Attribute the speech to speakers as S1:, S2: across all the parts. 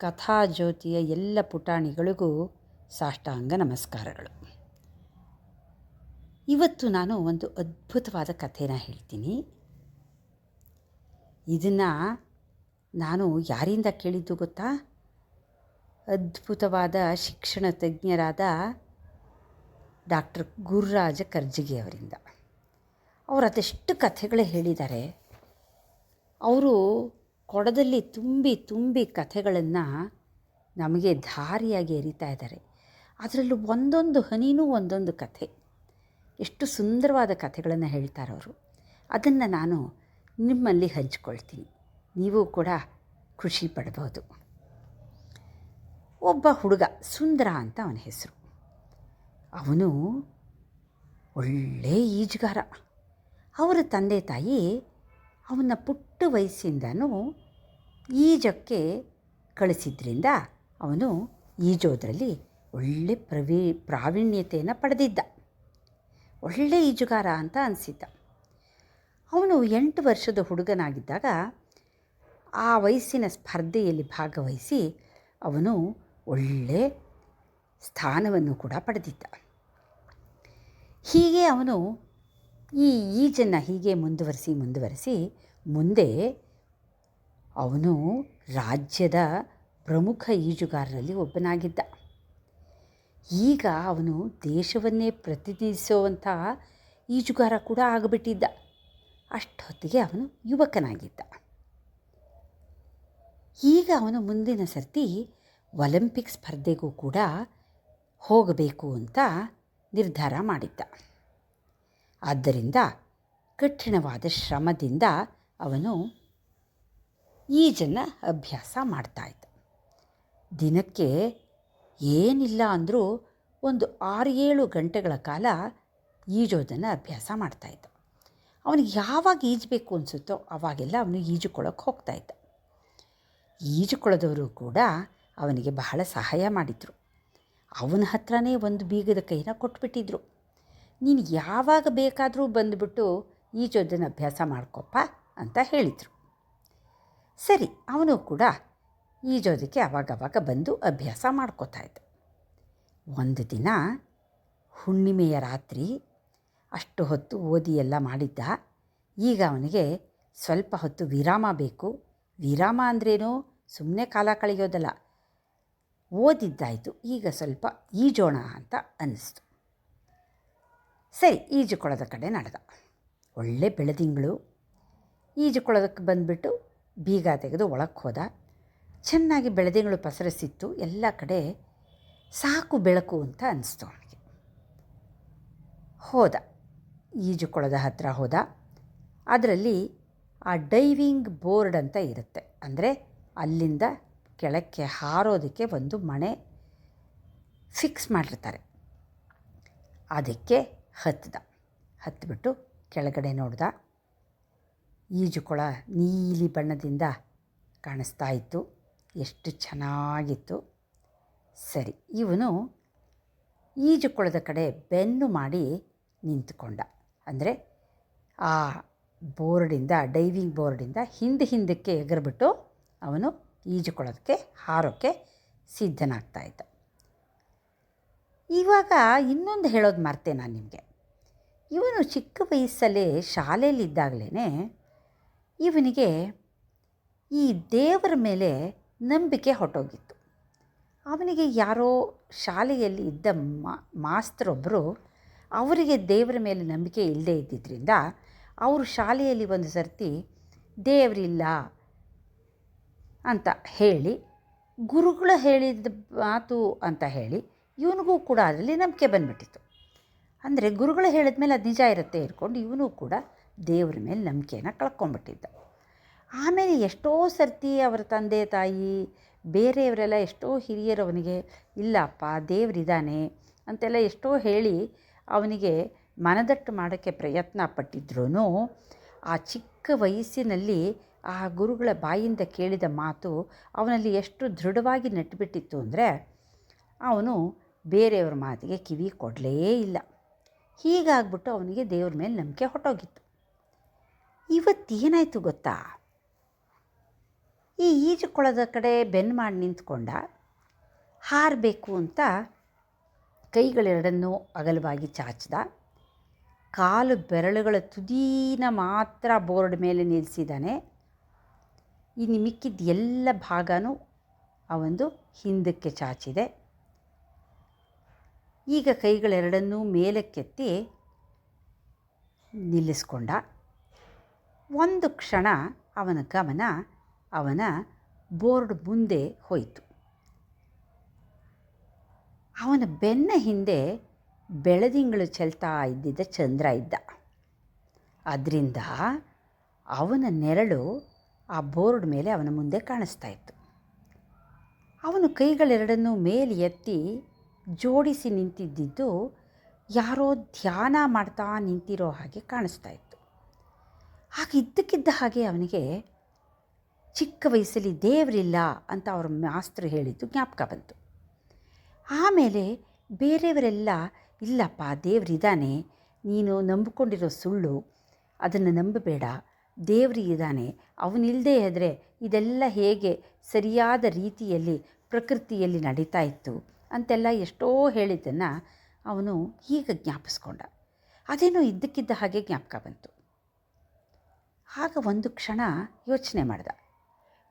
S1: ಕಥಾಜ್ಯೋತಿಯ ಎಲ್ಲ ಪುಟಾಣಿಗಳಿಗೂ ಸಾಷ್ಟಾಂಗ ನಮಸ್ಕಾರಗಳು. ಇವತ್ತು ನಾನು ಒಂದು ಅದ್ಭುತವಾದ ಕಥೆನ ಹೇಳ್ತೀನಿ. ಇದನ್ನು ನಾನು ಯಾರಿಂದ ಕೇಳಿದ್ದು ಗೊತ್ತಾ? ಅದ್ಭುತವಾದ ಶಿಕ್ಷಣ ತಜ್ಞರಾದ ಡಾಕ್ಟರ್ ಗುರುರಾಜ ಕರ್ಜಿಗೆ ಅವರಿಂದ. ಅವರು ಅದೆಷ್ಟು ಕಥೆಗಳೇ ಹೇಳಿದ್ದಾರೆ. ಅವರು ಕೊಡದಲ್ಲಿ ತುಂಬಿ ತುಂಬಿ ಕಥೆಗಳನ್ನು ನಮಗೆ ದಾರಿಯಾಗಿ ಎರಿತಾ ಇದ್ದಾರೆ. ಅದರಲ್ಲೂ ಒಂದೊಂದು ಹನಿನೂ ಒಂದೊಂದು ಕಥೆ. ಎಷ್ಟು ಸುಂದರವಾದ ಕಥೆಗಳನ್ನು ಹೇಳ್ತಾರೆ ಅವರು. ಅದನ್ನು ನಾನು ನಿಮ್ಮಲ್ಲಿ ಹಂಚ್ಕೊಳ್ತೀನಿ. ನೀವು ಕೂಡ ಖುಷಿ ಪಡ್ಬೋದು. ಒಬ್ಬ ಹುಡುಗ ಸುಂದರ ಅಂತ ಅವನ ಹೆಸರು. ಅವನು ಒಳ್ಳೆ ಈಜುಗಾರ. ಅವರ ತಂದೆ ತಾಯಿ ಅವನ ಪುಟ್ಟ ವಯಸ್ಸಿಂದನೂ ಈಜಕ್ಕೆ ಕಳಿಸಿದ್ರಿಂದ ಅವನು ಈಜೋದರಲ್ಲಿ ಒಳ್ಳೆ ಪ್ರವೀ ಪ್ರಾವೀಣ್ಯತೆಯನ್ನು ಪಡೆದಿದ್ದ. ಒಳ್ಳೆ ಈಜುಗಾರ ಅಂತ ಅನಿಸಿದ್ದ. ಅವನು ಎಂಟು ವರ್ಷದ ಹುಡುಗನಾಗಿದ್ದಾಗ ಆ ವಯಸ್ಸಿನ ಸ್ಪರ್ಧೆಯಲ್ಲಿ ಭಾಗವಹಿಸಿ ಅವನು ಒಳ್ಳೆ ಸ್ಥಾನವನ್ನು ಕೂಡ ಪಡೆದಿದ್ದ. ಹೀಗೆ ಅವನು ಈ ಈಜನ್ನು ಹೀಗೆ ಮುಂದುವರಿಸಿ ಮುಂದುವರಿಸಿ ಮುಂದೆ ಅವನು ರಾಜ್ಯದ ಪ್ರಮುಖ ಈಜುಗಾರರಲ್ಲಿ ಒಬ್ಬನಾಗಿದ್ದ. ಈಗ ಅವನು ದೇಶವನ್ನೇ ಪ್ರತಿನಿಧಿಸುವಂಥ ಈಜುಗಾರ ಕೂಡ ಆಗಿಬಿಟ್ಟಿದ್ದ. ಅಷ್ಟೊತ್ತಿಗೆ ಅವನು ಯುವಕನಾಗಿದ್ದ. ಈಗ ಅವನು ಮುಂದಿನ ಸರ್ತಿ ಒಲಿಂಪಿಕ್ ಸ್ಪರ್ಧೆಗೂ ಕೂಡ ಹೋಗಬೇಕು ಅಂತ ನಿರ್ಧಾರ ಮಾಡಿದ್ದ. ಆದ್ದರಿಂದ ಕಠಿಣವಾದ ಶ್ರಮದಿಂದ ಅವನು ಈಜನ್ನು ಅಭ್ಯಾಸ ಮಾಡ್ತಾಯಿದ್ದ ದಿನಕ್ಕೆ ಏನಿಲ್ಲ ಅಂದರೂ ಒಂದು ಆರು ಏಳು ಗಂಟೆಗಳ ಕಾಲ ಈಜೋದನ್ನು ಅಭ್ಯಾಸ ಮಾಡ್ತಾಯಿದ್ದ ಅವನಿಗೆ ಯಾವಾಗ ಈಜಬೇಕು ಅನಿಸುತ್ತೋ ಆವಾಗೆಲ್ಲ ಅವನು ಈಜುಕೊಳ್ಳೋಕೆ ಹೋಗ್ತಾಯಿದ್ದ ಈಜುಕೊಳ್ಳೋದವರು ಕೂಡ ಅವನಿಗೆ ಬಹಳ ಸಹಾಯ ಮಾಡಿದರು. ಅವನ ಹತ್ರನೇ ಒಂದು ಬೀಗದ ಕೈನ ಕೊಟ್ಬಿಟ್ಟಿದ್ರು. ನೀನು ಯಾವಾಗ ಬೇಕಾದರೂ ಬಂದುಬಿಟ್ಟು ಈಜೋದನ್ನು ಅಭ್ಯಾಸ ಮಾಡ್ಕೊಪ್ಪ ಅಂತ ಹೇಳಿದರು. ಸರಿ, ಅವನು ಕೂಡ ಈಜೋದಕ್ಕೆ ಅವಾಗವಾಗ ಬಂದು ಅಭ್ಯಾಸ ಮಾಡ್ಕೋತಾ ಇದ್ದ. ಒಂದು ದಿನ ಹುಣ್ಣಿಮೆಯ ರಾತ್ರಿ ಅಷ್ಟು ಹೊತ್ತು ಓದಿ ಎಲ್ಲ ಮಾಡಿದ್ದ. ಈಗ ಅವನಿಗೆ ಸ್ವಲ್ಪ ಹೊತ್ತು ವಿರಾಮ ಬೇಕು. ವಿರಾಮ ಅಂದ್ರೇನು? ಸುಮ್ಮನೆ ಕಾಲ ಕಳೆಯೋದಲ್ಲ. ಓದಿದ್ದಾಯಿತು. ಈಗ ಸ್ವಲ್ಪ ಈಜೋಣ ಅಂತ ಅನ್ನಿಸ್ತು. ಸರಿ ಈಜುಕೊಳದ ಕಡೆ ನಡೆದ. ಒಳ್ಳೆ ಬೆಳದಿಂಗಳು. ಈಜುಕೊಳದಕ್ಕೆ ಬಂದುಬಿಟ್ಟು ಬೀಗ ತೆಗೆದು ಒಳಕ್ಕೆ ಹೋದ. ಚೆನ್ನಾಗಿ ಬೆಳದಿಂಗಳು ಪಸರಿಸಿತ್ತು. ಎಲ್ಲ ಕಡೆ ಸಾಕು ಬೆಳಕು ಅಂತ ಅನ್ನಿಸ್ತು ಅವನಿಗೆ ಹೋದ. ಈಜುಕೊಳದ ಹತ್ತಿರ ಹೋದ. ಅದರಲ್ಲಿ ಆ ಡೈವಿಂಗ್ ಬೋರ್ಡ್ ಅಂತ ಇರುತ್ತೆ. ಅಂದರೆ ಅಲ್ಲಿಂದ ಕೆಳಕ್ಕೆ ಹಾರೋದಕ್ಕೆ ಒಂದು ಮಣೆ ಫಿಕ್ಸ್ ಮಾಡಿರ್ತಾರೆ. ಅದಕ್ಕೆ ಹತ್ತಿದ ಹತ್ತಿಬಿಟ್ಟು ಕೆಳಗಡೆ ನೋಡ್ದ. ಈಜುಕೊಳ ನೀಲಿ ಬಣ್ಣದಿಂದ ಕಾಣಿಸ್ತಾ ಇತ್ತು. ಎಷ್ಟು ಚೆನ್ನಾಗಿತ್ತು. ಸರಿ, ಇವನು ಈಜುಕೊಳದ ಕಡೆ ಬೆನ್ನು ಮಾಡಿ ನಿಂತುಕೊಂಡ. ಅಂದರೆ ಆ ಬೋರ್ಡಿಂದ, ಡೈವಿಂಗ್ ಬೋರ್ಡಿಂದ ಹಿಂದೆ ಹಿಂದಕ್ಕೆ ಎಗರ್ಬಿಟ್ಟು ಅವನು ಈಜುಕೊಳ್ಳೋದಕ್ಕೆ ಹಾರೋಕ್ಕೆ ಸಿದ್ಧನಾಗ್ತಾ ಇದ್ದ. ಇವಾಗ ಇನ್ನೊಂದು ಹೇಳೋದು ಮರ್ತೆ ನಾನು ನಿಮಗೆ. ಇವನು ಚಿಕ್ಕ ವಯಸ್ಸಲ್ಲೇ ಶಾಲೆಯಲ್ಲಿದ್ದಾಗಲೇ ಇವನಿಗೆ ಈ ದೇವರ ಮೇಲೆ ನಂಬಿಕೆ ಹೊಟ್ಟೋಗಿತ್ತು ಅವನಿಗೆ ಯಾರೋ ಶಾಲೆಯಲ್ಲಿ ಇದ್ದ ಮಾಸ್ತರೊಬ್ಬರು ಅವರಿಗೆ ದೇವರ ಮೇಲೆ ನಂಬಿಕೆ ಇಲ್ಲದೇ ಇದ್ದಿದ್ದರಿಂದ ಅವರು ಶಾಲೆಯಲ್ಲಿ ಒಂದು ಸರ್ತಿ ದೇವರಿಲ್ಲ ಅಂತ ಹೇಳಿ, ಗುರುಗಳು ಹೇಳಿದ ಮಾತು ಅಂತ ಹೇಳಿ ಇವನಿಗೂ ಕೂಡ ಅದರಲ್ಲಿ ನಂಬಿಕೆ ಬಂದ್ಬಿಟ್ಟಿತ್ತು. ಅಂದರೆ ಗುರುಗಳು ಹೇಳಿದ ಮೇಲೆ ಅದು ನಿಜ ಇರುತ್ತೆ ಇರ್ಕೊಂಡು ಇವನು ಕೂಡ ದೇವ್ರ ಮೇಲೆ ನಂಬಿಕೆನ ಕಳ್ಕೊಂಡ್ಬಿಟ್ಟಿದ್ದ ಆಮೇಲೆ ಎಷ್ಟೋ ಸರ್ತಿ ಅವರ ತಂದೆ ತಾಯಿ, ಬೇರೆಯವರೆಲ್ಲ ಎಷ್ಟೋ ಹಿರಿಯರು ಅವನಿಗೆ, ಇಲ್ಲಪ್ಪ, ದೇವರಿದ್ದಾನೆ ಅಂತೆಲ್ಲ ಎಷ್ಟೋ ಹೇಳಿ ಅವನಿಗೆ ಮನದಟ್ಟು ಮಾಡೋಕ್ಕೆ ಪ್ರಯತ್ನ ಪಟ್ಟಿದ್ರೂ ಆ ಚಿಕ್ಕ ವಯಸ್ಸಿನಲ್ಲಿ ಆ ಗುರುಗಳ ಬಾಯಿಂದ ಕೇಳಿದ ಮಾತು ಅವನಲ್ಲಿ ಎಷ್ಟು ದೃಢವಾಗಿ ನೆಟ್ಟುಬಿಟ್ಟಿತ್ತು ಅಂದರೆ ಅವನು ಬೇರೆಯವ್ರ ಮಾತಿಗೆ ಕಿವಿ ಕೊಡಲೇ ಇಲ್ಲ. ಹೀಗಾಗ್ಬಿಟ್ಟು ಅವನಿಗೆ ದೇವ್ರ ಮೇಲೆ ನಂಬಿಕೆ ಹೊಟ್ಟೋಗಿತ್ತು ಇವತ್ತೇನಾಯಿತು ಗೊತ್ತಾ? ಈ ಈಜುಕೊಳದ ಕಡೆ ಬೆನ್ನು ಮಾಡಿ ನಿಂತ್ಕೊಂಡ ಹಾರಬೇಕು ಅಂತ ಕೈಗಳೆರಡನ್ನೂ ಅಗಲವಾಗಿ ಚಾಚಿದ. ಕಾಲು ಬೆರಳುಗಳ ತುದೀನ ಮಾತ್ರ ಬೋರ್ಡ್ ಮೇಲೆ ನಿಲ್ಲಿಸಿದ್ದಾನೆ ಇನ್ನು ಮಿಕ್ಕಿದ ಎಲ್ಲ ಭಾಗನೂ ಒಂದು ಹಿಂದಕ್ಕೆ ಚಾಚಿದೆ. ಈಗ ಕೈಗಳೆರಡನ್ನೂ ಮೇಲಕ್ಕೆತ್ತಿ ನಿಲ್ಲಿಸ್ಕೊಂಡ. ಒಂದು ಕ್ಷಣ ಅವನ ಗಮನ ಅವನ ಬೋರ್ಡ್ ಮುಂದೆ ಹೋಯಿತು. ಅವನ ಬೆನ್ನ ಹಿಂದೆ ಬೆಳದಿಂಗಳು ಚೆಲ್ತಾ ಇದ್ದಿದ್ದ ಚಂದ್ರ ಇದ್ದ. ಅದರಿಂದ ಅವನ ನೆರಳು ಆ ಬೋರ್ಡ್ ಮೇಲೆ ಅವನ ಮುಂದೆ ಕಾಣಿಸ್ತಾ ಇತ್ತು. ಅವನು ಕೈಗಳೆರಡನ್ನೂ ಮೇಲೆ ಎತ್ತಿ ಜೋಡಿಸಿ ನಿಂತಿದ್ದಿದ್ದು ಯಾರೋ ಧ್ಯಾನ ಮಾಡ್ತಾ ನಿಂತಿರೋ ಹಾಗೆ ಕಾಣಿಸ್ತಾ ಇತ್ತು. ಆಗ ಇದ್ದಕ್ಕಿದ್ದ ಹಾಗೆ ಅವನಿಗೆ ಚಿಕ್ಕ ವಯಸ್ಸಲ್ಲಿ ದೇವರಿಲ್ಲ ಅಂತ ಅವ್ರ ಮಾಸ್ತರು ಹೇಳಿದ್ದು ಜ್ಞಾಪಕ ಬಂತು. ಆಮೇಲೆ ಬೇರೆಯವರೆಲ್ಲ, ಇಲ್ಲಪ್ಪ ದೇವರಿದ್ದಾನೆ ನೀನು ನಂಬಿಕೊಂಡಿರೋ ಸುಳ್ಳು, ಅದನ್ನು ನಂಬಬೇಡ, ದೇವ್ರು ಇದ್ದಾನೆ ಅವನಿಲ್ಲದೆ ಇದ್ದರೆ ಇದೆಲ್ಲ ಹೇಗೆ ಸರಿಯಾದ ರೀತಿಯಲ್ಲಿ, ಪ್ರಕೃತಿಯಲ್ಲಿ ನಡೀತಾ ಇತ್ತು ಅಂತೆಲ್ಲ ಎಷ್ಟೋ ಹೇಳಿದ್ದನ್ನು ಅವನು ಈಗ ಜ್ಞಾಪಿಸ್ಕೊಂಡ. ಅದೇನೋ ಇದ್ದಕ್ಕಿದ್ದ ಹಾಗೆ ಜ್ಞಾಪಕ ಬಂತು. ಆಗ ಒಂದು ಕ್ಷಣ ಯೋಚನೆ ಮಾಡ್ದ.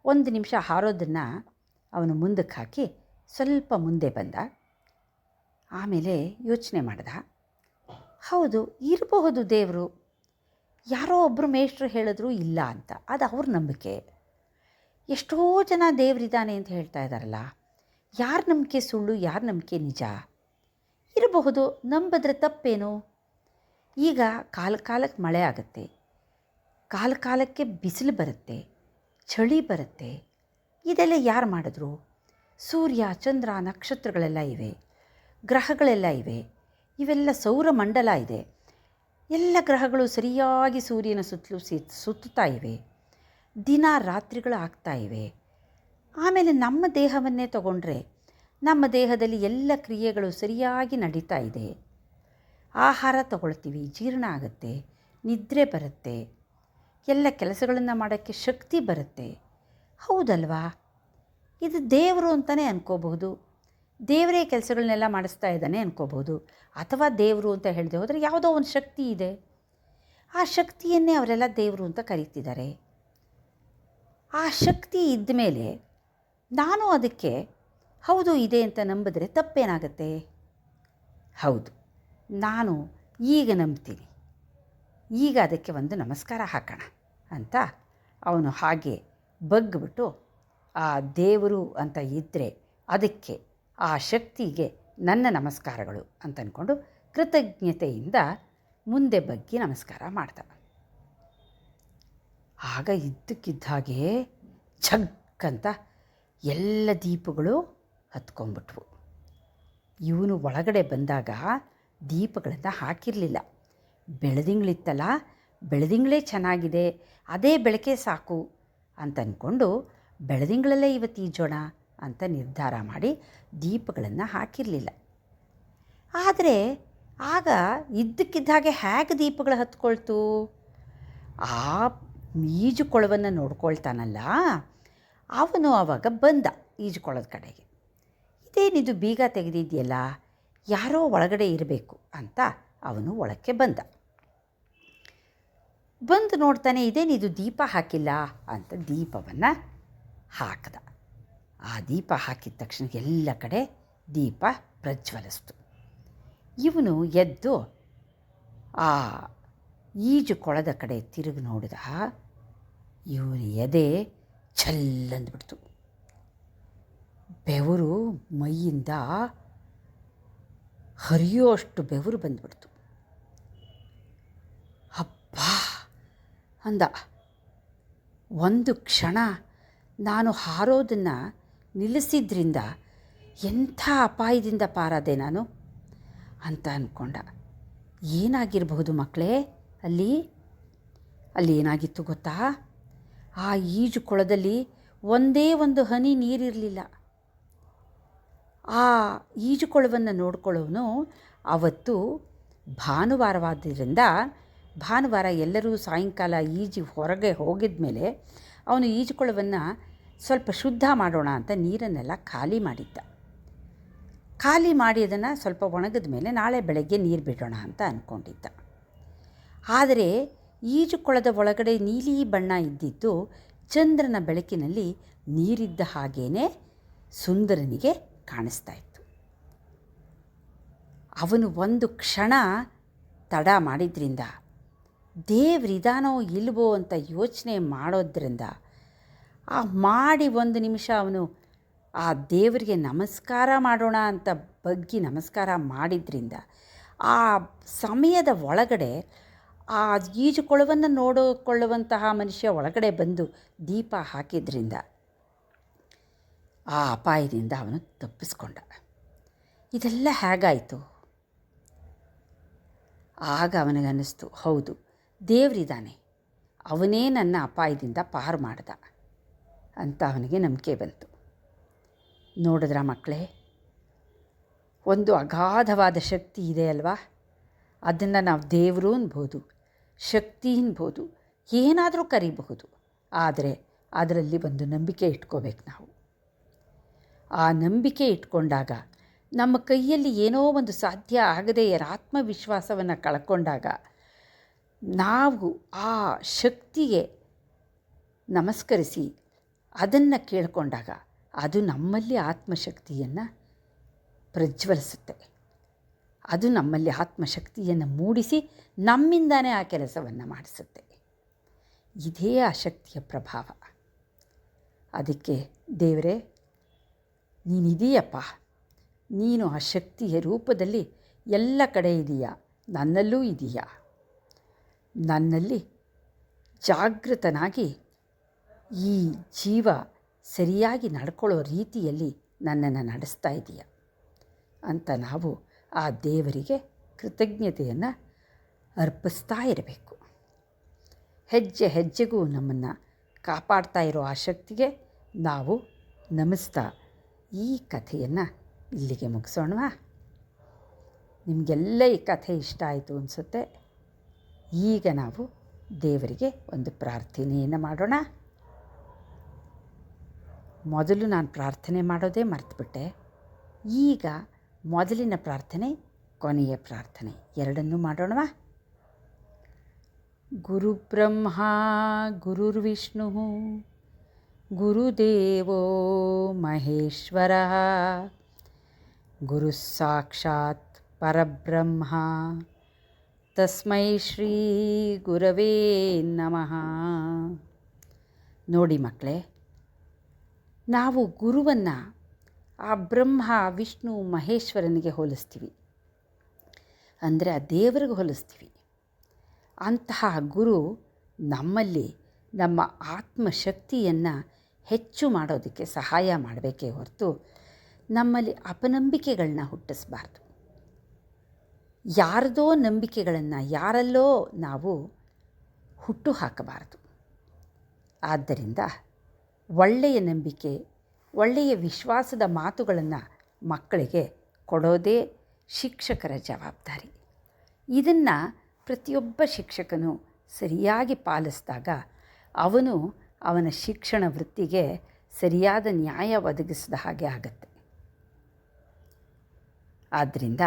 S1: ಒಂದು ನಿಮಿಷ ಹಾರೋದನ್ನು ಅವನು ಮುಂದಕ್ಕೆ ಹಾಕಿ ಸ್ವಲ್ಪ ಮುಂದೆ ಬಂದ. ಆಮೇಲೆ ಯೋಚನೆ ಮಾಡ್ದ. ಹೌದು, ಇರಬಹುದು ದೇವರು. ಯಾರೋ ಒಬ್ಬರು ಮೇಷ್ಟ್ರು ಹೇಳಿದ್ರು ಇಲ್ಲ ಅಂತ. ಅದು ಅವ್ರ ನಂಬಿಕೆ. ಎಷ್ಟೋ ಜನ ದೇವರಿದ್ದಾನೆ ಅಂತ ಹೇಳ್ತಾ ಇದ್ದಾರಲ್ಲ. ಯಾರ ನಂಬಿಕೆ ಸುಳ್ಳು, ಯಾರ ನಂಬಿಕೆ ನಿಜ? ಇರಬಹುದು, ನಂಬಿದ್ರೆ ತಪ್ಪೇನು? ಈಗ ಕಾಲ ಕಾಲಕ್ಕೆ ಮಳೆ ಆಗುತ್ತೆ. ಕಾಲ ಕಾಲಕ್ಕೆ ಬಿಸಿಲು ಬರುತ್ತೆ, ಚಳಿ ಬರುತ್ತೆ. ಇದೆಲ್ಲ ಯಾರು ಮಾಡಿದ್ರು? ಸೂರ್ಯ, ಚಂದ್ರ, ನಕ್ಷತ್ರಗಳೆಲ್ಲ ಇವೆ, ಗ್ರಹಗಳೆಲ್ಲ ಇವೆ. ಇವೆಲ್ಲ ಸೌರಮಂಡಲ ಇದೆ. ಎಲ್ಲ ಗ್ರಹಗಳು ಸರಿಯಾಗಿ ಸೂರ್ಯನ ಸುತ್ತಲೂ ಸಿ, ಸುತ್ತುತ್ತಾ ಇವೆ. ದಿನ ರಾತ್ರಿಗಳು ಆಗ್ತಾ ಇವೆ. ಆಮೇಲೆ ನಮ್ಮ ದೇಹವನ್ನೇ ತಗೊಂಡ್ರೆ ನಮ್ಮ ದೇಹದಲ್ಲಿ ಎಲ್ಲ ಕ್ರಿಯೆಗಳು ಸರಿಯಾಗಿ ನಡೀತಾ ಇದೆ. ಆಹಾರ ತಗೊಳ್ತೀವಿ, ಜೀರ್ಣ ಆಗುತ್ತೆ, ನಿದ್ರೆ ಬರುತ್ತೆ. ಎಲ್ಲ ಕೆಲಸಗಳನ್ನು ಮಾಡೋಕ್ಕೆ ಶಕ್ತಿ ಬರುತ್ತೆ. ಹೌದಲ್ವಾ? ಇದು ದೇವರು ಅಂತಲೇ ಅನ್ಕೋಬಹುದು. ದೇವರೇ ಕೆಲಸಗಳನ್ನೆಲ್ಲ ಮಾಡಿಸ್ತಾ ಇದ್ದಾನೆ ಅನ್ಕೋಬಹುದು. ಅಥವಾ ದೇವರು ಅಂತ ಹೇಳಿದೆ ಹೋದರೆ ಯಾವುದೋ ಒಂದು ಶಕ್ತಿ ಇದೆ. ಆ ಶಕ್ತಿಯನ್ನೇ ಅವರೆಲ್ಲ ದೇವರು ಅಂತ ಕರೀತಿದ್ದಾರೆ. ಆ ಶಕ್ತಿ ಇದ್ದ ಮೇಲೆ ನಾನು ಅದಕ್ಕೆ ಹೌದು, ಇದೆ ಅಂತ ನಂಬಿದ್ರೆ ತಪ್ಪೇನಾಗುತ್ತೆ? ಹೌದು. ನಾನು ಈಗ ನಂಬ್ತೀನಿ. ಈಗ ಅದಕ್ಕೆ ಒಂದು ನಮಸ್ಕಾರ ಹಾಕೋಣ ಅಂತ ಅವನು ಹಾಗೆ ಬಗ್ಗಿಬಿಟ್ಟು ಆ ದೇವರು ಅಂತ ಇದ್ದರೆ ಅದಕ್ಕೆ ಆ ಶಕ್ತಿಗೆ ನನ್ನ ನಮಸ್ಕಾರಗಳು ಅಂತ ಅಂದ್ಕೊಂಡು ಕೃತಜ್ಞತೆಯಿಂದ ಮುಂದೆ ಬಗ್ಗಿ ನಮಸ್ಕಾರ ಮಾಡ್ದ ಆಗ ಇದ್ದಕ್ಕಿದ್ದಾಗೆ ಹಾಗೆ ಛಗ್ಗಂತ ಎಲ್ಲ ದೀಪಗಳು ಹತ್ಕೊಂಡ್ಬಿಟ್ವು. ಇವನು ಒಳಗಡೆ ಬಂದಾಗ ದೀಪಗಳನ್ನು ಹಾಕಿರಲಿಲ್ಲ. ಬೆಳದಿಂಗಳಿತ್ತಲ್ಲ, ಬೆಳದಿಂಗಳೇ ಚೆನ್ನಾಗಿದೆ, ಅದೇ ಬೆಳಕೆ ಸಾಕು ಅಂತ ಅಂದ್ಕೊಂಡು ಬೆಳದಿಂಗಳಲ್ಲೇ ಇವತ್ತು ಈಜೋಣ ಅಂತ ನಿರ್ಧಾರ ಮಾಡಿ ದೀಪಗಳನ್ನು ಹಾಕಿರಲಿಲ್ಲ. ಆದರೆ ಆಗ ಇದ್ದಕ್ಕಿದ್ದ ಹಾಗೆ ಹೇಗೆ ದೀಪಗಳು ಹತ್ಕೊಳ್ತು? ಆ ಈಜುಕೊಳವನ್ನು ನೋಡ್ಕೊಳ್ತಾನಲ್ಲ, ಅವನು ಆವಾಗ ಬಂದ ಈಜುಕೊಳದ ಕಡೆಗೆ. ಇದೇನಿದು ಬೀಗ ತೆಗೆದಿದೆಯಲ್ಲ, ಯಾರೋ ಒಳಗಡೆ ಇರಬೇಕು ಅಂತ ಅವನು ಒಳಕ್ಕೆ ಬಂದ. ಬಂದು ನೋಡ್ತಾನೆ ಇದೇನಿದು ದೀಪ ಹಾಕಿಲ್ಲ ಅಂತ ದೀಪವನ್ನು ಹಾಕಿದ. ಆ ದೀಪ ಹಾಕಿದ ತಕ್ಷಣ ಎಲ್ಲ ಕಡೆ ದೀಪ ಪ್ರಜ್ವಲಿಸ್ತು. ಇವನು ಎದ್ದು ಆ ಈಜು ಕೊಳದ ಕಡೆ ತಿರುಗಿ ನೋಡಿದ ಇವನ ಎದೆ ಛಲ್ಲಂದ್ಬಿಡ್ತು ಬೆವರು ಮೈಯಿಂದ ಹರಿಯೋಷ್ಟು ಬೆವರು ಬಂದ್ಬಿಡ್ತು. ಅಬ್ಬಾ! ಅಂದ. ಒಂದು ಕ್ಷಣ ನಾನು ಹಾರೋದನ್ನು ನಿಲ್ಲಿಸಿದ್ರಿಂದ ಎಂಥ ಅಪಾಯದಿಂದ ಪಾರಾದೆ ನಾನು? ಅಂತ ಅಂದ್ಕೊಂಡ ಏನಾಗಿರಬಹುದು ಮಕ್ಕಳೇ ಅಲ್ಲಿ? ಅಲ್ಲಿ ಏನಾಗಿತ್ತು ಗೊತ್ತಾ? ಆ ಈಜು ಕೊಳದಲ್ಲಿ ಒಂದೇ ಒಂದು ಹನಿ ನೀರಿರಲಿಲ್ಲ. ಆ ಈಜುಕೊಳವನ್ನು ನೋಡ್ಕೊಳ್ಳೋನು ಅವತ್ತು ಭಾನುವಾರವಾದ್ದರಿಂದ ಭಾನುವಾರ ಎಲ್ಲರೂ ಸಾಯಂಕಾಲ ಈಜಿ ಹೊರಗೆ ಹೋಗಿದ ಮೇಲೆ ಅವನು ಈಜುಕೊಳವನ್ನು ಸ್ವಲ್ಪ ಶುದ್ಧ ಮಾಡೋಣ ಅಂತ ನೀರನ್ನೆಲ್ಲ ಖಾಲಿ ಮಾಡಿದ್ದ. ಖಾಲಿ ಮಾಡಿ ಅದನ್ನು ಸ್ವಲ್ಪ ಒಣಗಿದ ಮೇಲೆ ನಾಳೆ ಬೆಳಗ್ಗೆ ನೀರು ಬಿಡೋಣ ಅಂತ ಅಂದ್ಕೊಂಡಿದ್ದ ಆದರೆ ಈಜುಕೊಳದ ಒಳಗಡೆ ನೀಲಿ ಬಣ್ಣ ಇದ್ದಿದ್ದು ಚಂದ್ರನ ಬೆಳಕಿನಲ್ಲಿ ನೀರಿದ್ದ ಹಾಗೇ ಸುಂದರನಿಗೆ ಕಾಣಿಸ್ತಾ ಇತ್ತು. ಅವನು ಒಂದು ಕ್ಷಣ ತಡ ಮಾಡಿದ್ರಿಂದ ದೇವ್ರಿದಾನೋ ಇಲ್ವೋ ಅಂತ ಯೋಚನೆ ಮಾಡೋದ್ರಿಂದ ಆ ಮಾಡಿ ಒಂದು ನಿಮಿಷ ಅವನು ಆ ದೇವರಿಗೆ ನಮಸ್ಕಾರ ಮಾಡೋಣ ಅಂತ ಬಗ್ಗಿ ನಮಸ್ಕಾರ ಮಾಡಿದ್ರಿಂದ ಆ ಸಮಯದ ಒಳಗಡೆ ಆ ಈಜುಕೊಳವನ್ನು ನೋಡಿಕೊಳ್ಳುವಂತಹ ಮನುಷ್ಯ ಒಳಗಡೆ ಬಂದು ದೀಪ ಹಾಕಿದ್ರಿಂದ ಆ ಅಪಾಯದಿಂದ ಅವನು ತಪ್ಪಿಸ್ಕೊಂಡ. ಇದೆಲ್ಲ ಹೇಗಾಯಿತು? ಆಗ ಅವನಿಗನ್ನಿಸ್ತು, ಹೌದು ದೇವರಿದ್ದಾನೆ. ಅವನೇ ನನ್ನ ಅಪಾಯದಿಂದ ಪಾರು ಮಾಡ್ದ. ಅಂತ ಅವನಿಗೆ ನಂಬಿಕೆ ಬಂತು. ನೋಡಿದ್ರ ಮಕ್ಕಳೇ? ಒಂದು ಅಗಾಧವಾದ ಶಕ್ತಿ ಇದೆ ಅಲ್ವಾ? ಅದನ್ನು ನಾವು ದೇವರು ಅನ್ಬೋದು, ಶಕ್ತಿ ಅನ್ಬೋದು, ಏನಾದರೂ ಕರಿಬಹುದು. ಆದರೆ ಅದರಲ್ಲಿ ಒಂದು ನಂಬಿಕೆ ಇಟ್ಕೋಬೇಕು ನಾವು. ಆ ನಂಬಿಕೆ ಇಟ್ಕೊಂಡಾಗ, ನಮ್ಮ ಕೈಯಲ್ಲಿ ಏನೋ ಒಂದು ಸಾಧ್ಯ ಆಗದೆ ಆತ್ಮವಿಶ್ವಾಸವನ್ನು ಕಳ್ಕೊಂಡಾಗ ನಾವು ಆ ಶಕ್ತಿಗೆ ನಮಸ್ಕರಿಸಿ ಅದನ್ನು ಕೇಳಿಕೊಂಡಾಗ ಅದು ನಮ್ಮಲ್ಲಿ ಆತ್ಮಶಕ್ತಿಯನ್ನು ಪ್ರಜ್ವಲಿಸುತ್ತೆ. ಅದು ನಮ್ಮಲ್ಲಿ ಆತ್ಮಶಕ್ತಿಯನ್ನು ಮೂಡಿಸಿ ನಮ್ಮಿಂದಾನೇ ಆ ಕೆಲಸವನ್ನು ಮಾಡಿಸುತ್ತೆ. ಇದೇ ಆ ಶಕ್ತಿಯ ಪ್ರಭಾವ. ಅದಕ್ಕೆ ದೇವರೇ ನೀನಿದೀಯಪ್ಪ ನೀನು ಆ ಶಕ್ತಿಯ ರೂಪದಲ್ಲಿ ಎಲ್ಲ ಕಡೆ ಇದೆಯಾ. ನನ್ನಲ್ಲೂ ಇದೆಯಾ. ನನ್ನಲ್ಲಿ ಜಾಗೃತನಾಗಿ ಈ ಜೀವ ಸರಿಯಾಗಿ ನಡ್ಕೊಳ್ಳೋ ರೀತಿಯಲ್ಲಿ ನನ್ನನ್ನು ನಡೆಸ್ತಾ ಇದೀಯ ಅಂತ ನಾವು ಆ ದೇವರಿಗೆ ಕೃತಜ್ಞತೆಯನ್ನು ಅರ್ಪಿಸ್ತಾ ಇರಬೇಕು. ಹೆಜ್ಜೆ ಹೆಜ್ಜೆಗೂ ನಮ್ಮನ್ನು ಕಾಪಾಡ್ತಾ ಇರೋ ಆ ಶಕ್ತಿಗೆ ನಾವು ನಮಿಸ್ತಾ ಈ ಕಥೆಯನ್ನು ಇಲ್ಲಿಗೆ ಮುಗಿಸೋಣವಾ? ನಿಮಗೆಲ್ಲ ಈ ಕಥೆ ಇಷ್ಟ ಆಯಿತು ಅನಿಸುತ್ತೆ. ಈಗ ನಾವು ದೇವರಿಗೆ ಒಂದು ಪ್ರಾರ್ಥನೆಯನ್ನು ಮಾಡೋಣ. ಮೊದಲು ನಾನು ಪ್ರಾರ್ಥನೆ ಮಾಡೋದೇ ಮರ್ತುಬಿಟ್ಟೆ. ಈಗ ಮೊದಲಿನ ಪ್ರಾರ್ಥನೆ, ಕೊನೆಯ ಪ್ರಾರ್ಥನೆ ಎರಡನ್ನೂ ಮಾಡೋಣವಾ? ಗುರುಬ್ರಹ್ಮ, ಗುರುರ್ವಿಷ್ಣು, ಗುರುದೇವೋ ಮಹೇಶ್ವರ ಗುರು ಸಾಕ್ಷಾತ್ ಪರಬ್ರಹ್ಮ. ತಸ್ಮೈ ಶ್ರೀ ಗುರವೇ ನಮಃ. ನೋಡಿ ಮಕ್ಕಳೇ, ನಾವು ಗುರುವನ್ನು ಆ ಬ್ರಹ್ಮ, ವಿಷ್ಣು, ಮಹೇಶ್ವರನಿಗೆ ಹೋಲಿಸ್ತೀವಿ. ಅಂದರೆ ಆ ದೇವರಿಗೆ ಹೋಲಿಸ್ತೀವಿ. ಅಂತಹ ಗುರು ನಮ್ಮಲ್ಲಿ ನಮ್ಮ ಆತ್ಮಶಕ್ತಿಯನ್ನು ಹೆಚ್ಚು ಮಾಡೋದಕ್ಕೆ ಸಹಾಯ ಮಾಡಬೇಕೇ ಹೊರತು ನಮ್ಮಲ್ಲಿ ಅಪನಂಬಿಕೆಗಳನ್ನ ಹುಟ್ಟಿಸಬಾರ್ದು. ಯಾರದೋ ನಂಬಿಕೆಗಳನ್ನು, ಯಾರಲ್ಲೋ ನಾವು ಹುಟ್ಟು ಹಾಕಬಾರದು ಆದ್ದರಿಂದ ಒಳ್ಳೆಯ ನಂಬಿಕೆ, ಒಳ್ಳೆಯ ವಿಶ್ವಾಸದ ಮಾತುಗಳನ್ನು ಮಕ್ಕಳಿಗೆ ಕೊಡೋದೇ ಶಿಕ್ಷಕರ ಜವಾಬ್ದಾರಿ. ಇದನ್ನು ಪ್ರತಿಯೊಬ್ಬ ಶಿಕ್ಷಕನು ಸರಿಯಾಗಿ ಪಾಲಿಸಿದಾಗ ಅವನು ಅವನ ಶಿಕ್ಷಣ ವೃತ್ತಿಗೆ ಸರಿಯಾದ ನ್ಯಾಯ ಒದಗಿಸಿದ ಹಾಗೆ ಆಗುತ್ತೆ. ಆದ್ದರಿಂದ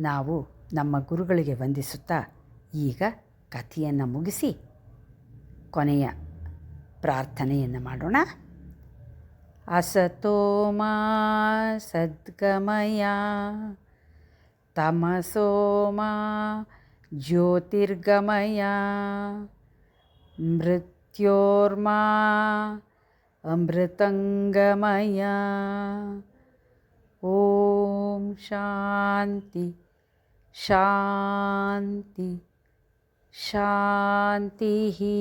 S1: ನಾವು ನಮ್ಮ ಗುರುಗಳಿಗೆ ವಂದಿಸುತ್ತಾ ಈಗ ಕಥೆಯನ್ನು ಮುಗಿಸಿ ಕೊನೆಯ ಪ್ರಾರ್ಥನೆಯನ್ನು ಮಾಡೋಣ असतो मा सद्गमया तमसो मा ज्योतिर्गमया मृत्योर्मा अमृतङ्गमया ॐ शान्ति शांति शांति ही।